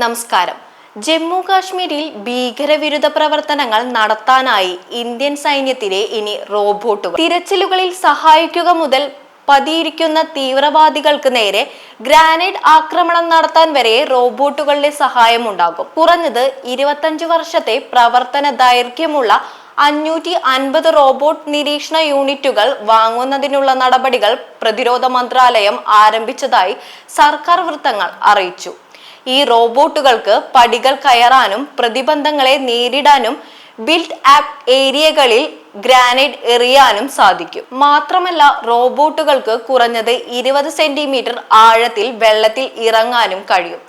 നമസ്കാരം. ജമ്മു കാശ്മീരിൽ ഭീകരവിരുദ്ധ പ്രവർത്തനങ്ങൾ നടത്താനായി ഇന്ത്യൻ സൈന്യത്തിലെ ഇനി റോബോട്ടുകൾ. തിരച്ചിലുകളിൽ സഹായിക്കുക മുതൽ പതിയിരിക്കുന്ന തീവ്രവാദികൾക്ക് നേരെ ഗ്രാനൈഡ് ആക്രമണം നടത്താൻ വരെ റോബോട്ടുകളുടെ സഹായം ഉണ്ടാകും കുറഞ്ഞത് ഇരുപത്തഞ്ച് വർഷത്തെ പ്രവർത്തന ദൈർഘ്യമുള്ള അഞ്ഞൂറ്റി അൻപത് റോബോട്ട് നിരീക്ഷണ യൂണിറ്റുകൾ വാങ്ങുന്നതിനുള്ള നടപടികൾ പ്രതിരോധ മന്ത്രാലയം ആരംഭിച്ചതായി സർക്കാർ വൃത്തങ്ങൾ അറിയിച്ചു. ഈ റോബോട്ടുകൾക്ക് പടികൾ കയറാനും പ്രതിബന്ധങ്ങളെ നേരിടാനും ബിൽഡ് ആപ്പ് ഏരിയകളിൽ ഗ്രാനൈഡ് എറിയാനും സാധിക്കും. മാത്രമല്ല റോബോട്ടുകൾക്ക് കുറഞ്ഞത് ഇരുപത് സെന്റിമീറ്റർ ആഴത്തിൽ വെള്ളത്തിൽ ഇറങ്ങാനും കഴിയും.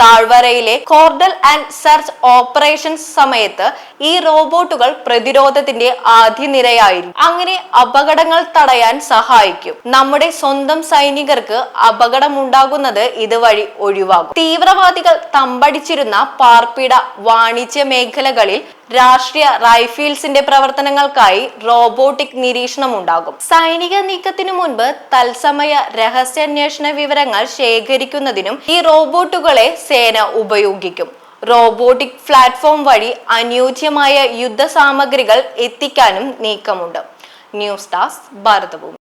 താഴ്വരയിലെ കോർഡൽ ആൻഡ് സെർച്ച് ഓപ്പറേഷൻസ് സമയത്ത് ഈ റോബോട്ടുകൾ പ്രതിരോധത്തിന്റെ ആദ്യ നിരയായിരുന്നു അങ്ങനെ അപകടങ്ങൾ തടയാൻ സഹായിക്കും. നമ്മുടെ സ്വന്തം സൈനികർക്ക് അപകടമുണ്ടാകുന്നത് ഇതുവഴി ഒഴിവാകും. തീവ്രവാദികൾ തമ്പടിച്ചിരുന്ന പാർപ്പിട വാണിജ്യ മേഖലകളിൽ രാഷ്ട്രീയ റൈഫിൾസിന്റെ പ്രവർത്തനങ്ങൾക്കായി റോബോട്ടിക് നിരീക്ഷണം ഉണ്ടാകും സൈനിക നീക്കത്തിനു മുൻപ് തത്സമയ രഹസ്യാന്വേഷണ വിവരങ്ങൾ ശേഖരിക്കുന്നതിനും ഈ റോബോട്ടുകളെ സേന ഉപയോഗിക്കും. റോബോട്ടിക് പ്ലാറ്റ്ഫോം വഴി അനുയോജ്യമായ യുദ്ധ സാമഗ്രികൾ എത്തിക്കാനും നീക്കമുണ്ട്. News desk Bharathabhoomi.